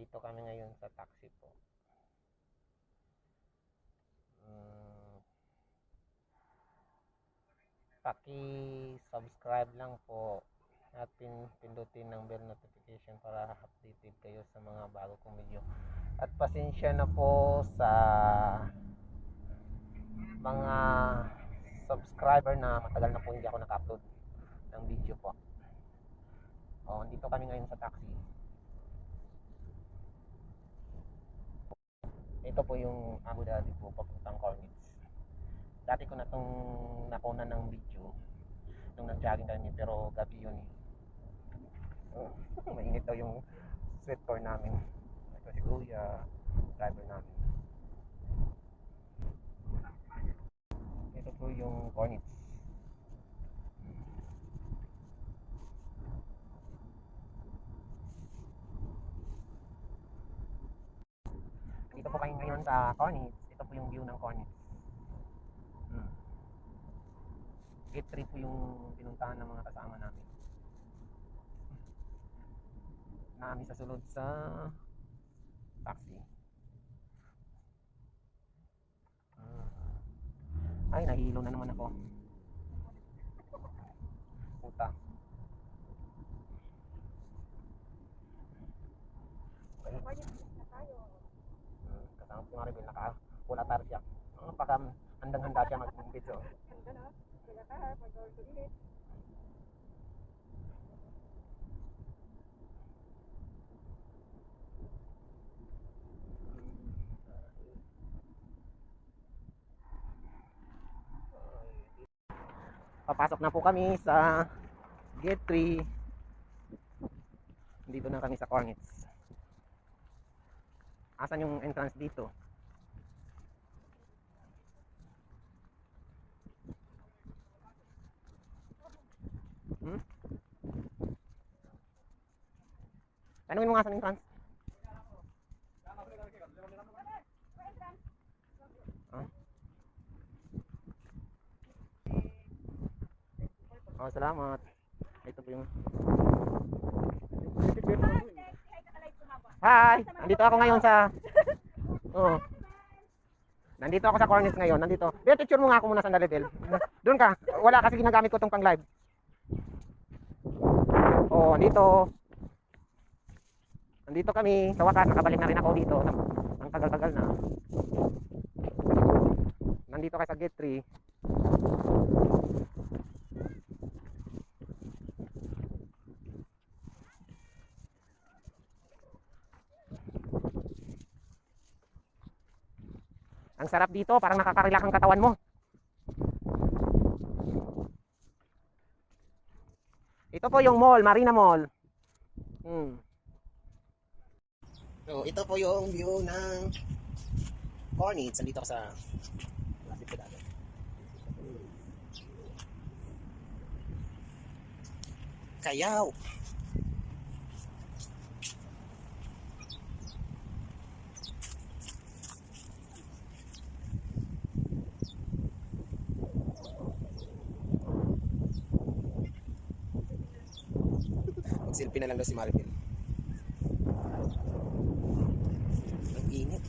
Maribel. Andito kami ngayon sa taxi po. Mm, Paki-subscribe lang po at pin pindutin ng bell notification para updated kayo sa mga bago kong video. At pasensya na po sa mga subscriber na matagal na po hindi ako naka-upload ng video po. Oh, dito kami ngayon sa taxi. Ito po yung Abu Dhabi po papuntang Cornets. Dati ko na itong nakuna ng video nung nag-jogging kami pero gabi yun eh. Mainit daw yung sweat core namin. Ito si Kuya, driver namin. Ito po yung Cornets. Dito po kayo ngayon sa Cornets. Ito po yung view ng Cornets. Hmm. Gate 3 po yung pinuntahan ng mga kasama namin. Nami sa sulod sa taxi. Ah. Ay, nahihilo na naman ako. Puta. Okay. Hmm, kasama si Maribel, naka-full attire siya. Oh, baka handang-handa siya mag-video. Papasok na po kami sa gate 3. Dito na kami sa Cornets. Asan yung entrance dito? Tanungin mo nga sa entrance. Ah. Oh, salamat. Ito po yung Hi! Nandito ako ngayon sa Oo. Nandito ako sa Cornets ngayon. Nandito. Pero picture mo nga ako muna sa level. Doon ka. Wala kasi ginagamit ko tong pang live. Oh, nandito. Nandito kami. Sa wakas, nakabalik na rin ako dito. Ang tagal-tagal na. Nandito kayo sa gate 3. Ang sarap dito, parang nakaka-relax ang katawan mo. Ito po yung mall, Marina Mall. Hmm. So, ito po yung view ng Cornets. Nandito ako sa lapit ko dati. Kayaw. Mag-selfie na lang daw si Maribel. Ang init.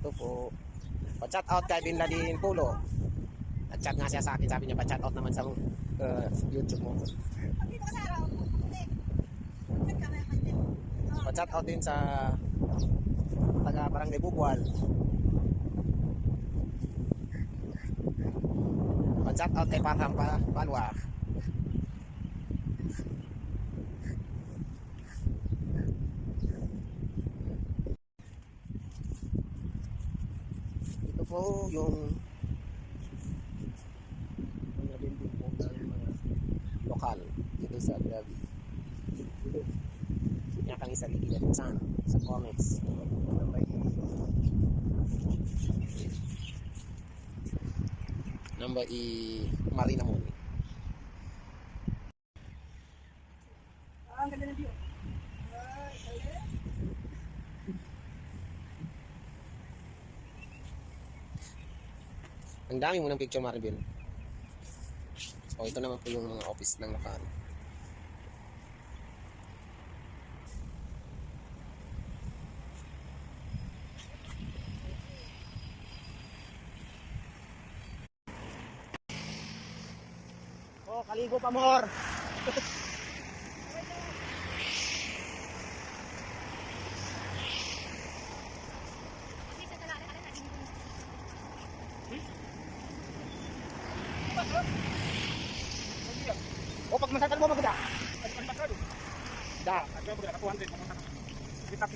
Ito po. Pa-chat out kay Bin Laden Pulo. Nag-chat nga siya sa akin. Sabi niya pa-chat out naman sa uh, YouTube mo. Pa-chat out din sa taga Barangay Bubual. Pa-chat out kay Parham pa Palwa. Ito po yung mga building po ng mga lokal dito sa Grabe. Yan kami sa Ligilan San, sa comments. Number i Marina Mall. Ang ganda ng view. Ang dami mo ng picture, Maribel. O ito naman po yung mga office ng Nakano. Oh, kaligo pa more. ada beberapa tuan di komunitas kita